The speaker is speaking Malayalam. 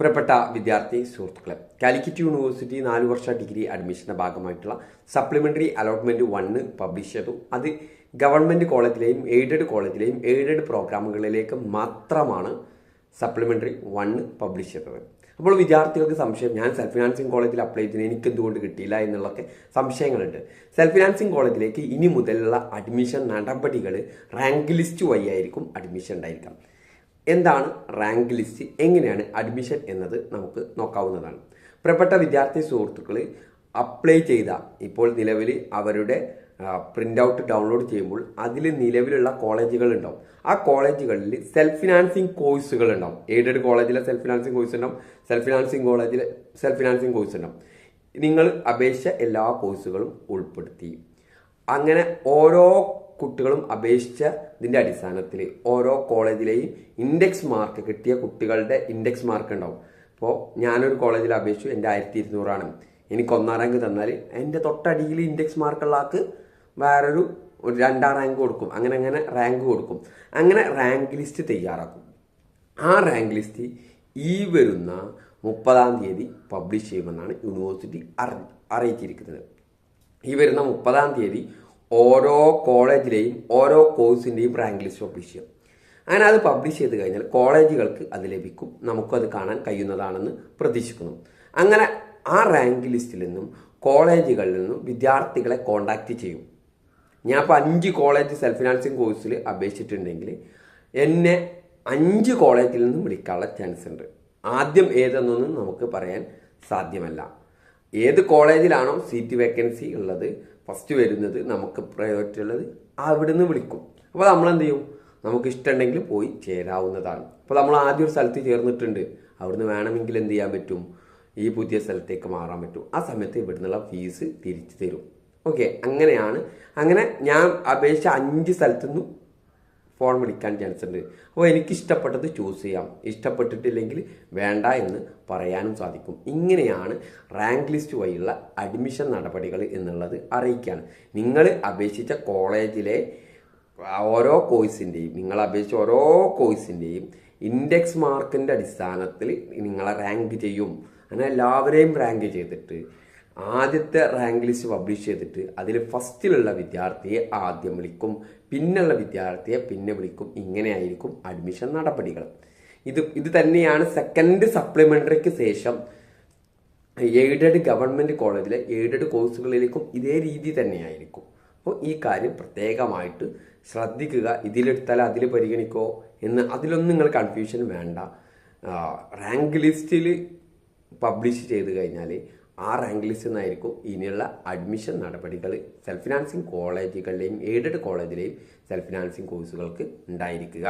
പ്രിയപ്പെട്ട വിദ്യാർത്ഥി സുഹൃത്തുക്കളെ കാലിക്കറ്റ് യൂണിവേഴ്സിറ്റി നാല് വർഷ ഡിഗ്രി അഡ്മിഷന്റെ ഭാഗമായിട്ടുള്ള സപ്ലിമെന്ററി അലോട്ട്മെന്റ് വണ്ണ് പബ്ലിഷ് ചെയ്തു. അത് ഗവൺമെന്റ് കോളേജിലെയും എയ്ഡഡ് കോളേജിലെയും എയ്ഡഡ് പ്രോഗ്രാമുകളിലേക്ക് മാത്രമാണ് സപ്ലിമെന്ററി വണ്ണ് പബ്ലിഷ് ചെയ്തത്. അപ്പോൾ വിദ്യാർത്ഥികൾക്ക് സംശയം ഞാൻ സെൽഫ് ഫിനാൻസിങ് കോളേജിൽ അപ്ലൈ ചെയ്തതിന് എനിക്ക് എന്തുകൊണ്ട് കിട്ടിയില്ല എന്നുള്ളൊക്കെ സംശയങ്ങളുണ്ട്. സെൽഫ് ഫിനാൻസിങ് കോളേജിലേക്ക് ഇനി മുതലുള്ള അഡ്മിഷൻ നടപടികൾ റാങ്ക് ലിസ്റ്റ് വഴിയായിരിക്കും അഡ്മിഷൻ ഉണ്ടായിരിക്കാം എന്താണ് റാങ്ക് ലിസ്റ്റ് എങ്ങനെയാണ് അഡ്മിഷൻ എന്നത് നമുക്ക് നോക്കാവുന്നതാണ്. പ്രിയപ്പെട്ട വിദ്യാർത്ഥി സുഹൃത്തുക്കൾ അപ്ലൈ ചെയ്ത ഇപ്പോൾ നിലവിൽ അവരുടെ പ്രിന്റ് ഔട്ട് ഡൗൺലോഡ് ചെയ്യുമ്പോൾ അതിൽ നിലവിലുള്ള കോളേജുകൾ ഉണ്ടാവും. ആ കോളേജുകളിൽ സെൽഫ് ഫിനാൻസിങ് കോഴ്സുകൾ ഉണ്ടാവും. എയ്ഡഡ് കോളേജിലെ സെൽഫ് ഫിനാൻസിങ് കോഴ്സ് ഉണ്ടാവും? സെൽഫ് ഫിനാൻസിങ് കോളേജിലെ സെൽഫ് ഫിനാൻസിങ് കോഴ്സ് ഉണ്ടാവും. നിങ്ങൾ അപേക്ഷിച്ച എല്ലാ കോഴ്സുകളും ഉൾപ്പെടുത്തി. അങ്ങനെ ഓരോ കുട്ടികളും അപേക്ഷിച്ചതിന്റെ അടിസ്ഥാനത്തിൽ ഓരോ കോളേജിലെയും ഇൻഡെക്സ് മാർക്ക് കിട്ടിയ കുട്ടികളുടെ ഇൻഡെക്സ് മാർക്ക് ഉണ്ടാവും. അപ്പോൾ ഞാനൊരു കോളേജിൽ അപേക്ഷിച്ചു എന്റെ ആയിരത്തി ഇരുന്നൂറാണ് എനിക്ക് ഒന്നാം റാങ്ക് തന്നാൽ എന്റെ തൊട്ടടിയിൽ ഇൻഡെക്സ് മാർക്കുള്ള ആൾക്ക് വേറൊരു ഒരു രണ്ടാം റാങ്ക് കൊടുക്കും. അങ്ങനെ അങ്ങനെ റാങ്ക് കൊടുക്കും. അങ്ങനെ റാങ്ക് ലിസ്റ്റ് തയ്യാറാക്കും. ആ റാങ്ക് ലിസ്റ്റ് ഈ വരുന്ന മുപ്പതാം തീയതി പബ്ലിഷ് ചെയ്യുമെന്നാണ് യൂണിവേഴ്സിറ്റി അറി അറിയിച്ചിരിക്കുന്നത്. ഈ വരുന്ന മുപ്പതാം തീയതി ഓരോ കോളേജിലെയും ഓരോ കോഴ്സിന്റെയും റാങ്ക് ലിസ്റ്റ് പബ്ലിഷ് ചെയ്യും. അങ്ങനെ അത് പബ്ലിഷ് ചെയ്ത് കഴിഞ്ഞാൽ കോളേജുകൾക്ക് അത് ലഭിക്കും. നമുക്കത് കാണാൻ കഴിയുന്നതാണെന്ന് പ്രതീക്ഷിക്കുന്നു. അങ്ങനെ ആ റാങ്ക് ലിസ്റ്റിൽ നിന്നും കോളേജുകളിൽ നിന്നും വിദ്യാർത്ഥികളെ കോണ്ടാക്ട് ചെയ്യും. ഞാൻ ഇപ്പോൾ അഞ്ച് കോളേജ് സെൽഫ് ഫിനാൻസിങ് കോഴ്സിൽ അപേക്ഷിച്ചിട്ടുണ്ടെങ്കിൽ എന്നെ അഞ്ച് കോളേജിൽ നിന്നും വിളിക്കാനുള്ള ചാൻസ് ഉണ്ട്. ആദ്യം ഏതെന്നൊന്നും നമുക്ക് പറയാൻ സാധ്യമല്ല. ഏത് കോളേജിലാണോ സീറ്റ് വേക്കൻസി ഉള്ളത് ഫസ്റ്റ് വരുന്നത് നമുക്ക് പ്രയോറിറ്റി ഉള്ളത് അവിടുന്ന് വിളിക്കും. അപ്പോൾ നമ്മൾ എന്ത് ചെയ്യും നമുക്ക് ഇഷ്ടമുണ്ടെങ്കിൽ പോയി ചേരാവുന്നതാണ്. അപ്പോൾ നമ്മൾ ആദ്യം ഒരു സ്ഥലത്ത് ചേർന്നിട്ടുണ്ട്. അവിടുന്ന് വേണമെങ്കിൽ എന്ത് ചെയ്യാൻ പറ്റും? ഈ പുതിയ സ്ഥലത്തേക്ക് മാറാൻ പറ്റും. ആ സമയത്ത് ഇവിടുന്നുള്ള ഫീസ് തിരിച്ചു തരും. ഓക്കെ അങ്ങനെയാണ്. അങ്ങനെ ഞാൻ അപേക്ഷിച്ച അഞ്ച് സ്ഥലത്തുനിന്നും ഫോൺ വിളിക്കാൻ ചാൻസ് ഉണ്ട്. അപ്പോൾ എനിക്കിഷ്ടപ്പെട്ടത് ചൂസ് ചെയ്യാം. ഇഷ്ടപ്പെട്ടിട്ടില്ലെങ്കിൽ വേണ്ട എന്ന് പറയാനും സാധിക്കും. ഇങ്ങനെയാണ് റാങ്ക് ലിസ്റ്റ് വഴിയുള്ള അഡ്മിഷൻ നടപടികൾ എന്നുള്ളത് അറിയിക്കുകയാണ് നിങ്ങൾ അപേക്ഷിച്ച കോളേജിലെ ഓരോ കോഴ്സിന്റെയും നിങ്ങൾ അപേക്ഷിച്ച ഓരോ കോഴ്സിന്റെയും ഇൻഡെക്സ് മാർക്കിന്റെ അടിസ്ഥാനത്തിൽ നിങ്ങളെ റാങ്ക് ചെയ്യും. അങ്ങനെ എല്ലാവരെയും റാങ്ക് ചെയ്തിട്ട് ആദ്യത്തെ റാങ്ക് ലിസ്റ്റ് പബ്ലിഷ് ചെയ്തിട്ട് അതിൽ ഫസ്റ്റിലുള്ള വിദ്യാർത്ഥിയെ ആദ്യം വിളിക്കും. പിന്നുള്ള വിദ്യാർത്ഥിയെ പിന്നെ വിളിക്കും. ഇങ്ങനെയായിരിക്കും അഡ്മിഷൻ നടപടികൾ. ഇത് ഇത് തന്നെയാണ് സെക്കൻഡ് സപ്ലിമെന്ററിക്ക് ശേഷം എയ്ഡഡ് ഗവൺമെന്റ് കോളേജിലെ എയ്ഡഡ് കോഴ്സുകളിലേക്കും ഇതേ രീതി തന്നെയായിരിക്കും. അപ്പോൾ ഈ കാര്യം പ്രത്യേകമായിട്ട് ശ്രദ്ധിക്കുക. ഇതിലെടുത്താൽ അതിൽ പരിഗണിക്കോ എന്ന് അതിലൊന്നും നിങ്ങൾ കൺഫ്യൂഷൻ വേണ്ട. റാങ്ക് ലിസ്റ്റിൽ പബ്ലിഷ് ചെയ്ത് കഴിഞ്ഞാൽ ആ റാങ്ക് ലിസ്റ്റിൽ നിന്നായിരിക്കും ഇനിയുള്ള അഡ്മിഷൻ നടപടികൾ സെൽഫ് ഫിനാൻസിങ് കോളേജുകളിലെയും എയ്ഡഡ് കോളേജിലെയും സെൽഫ് ഫിനാൻസിങ് കോഴ്സുകൾക്ക് ഉണ്ടായിരിക്കുക.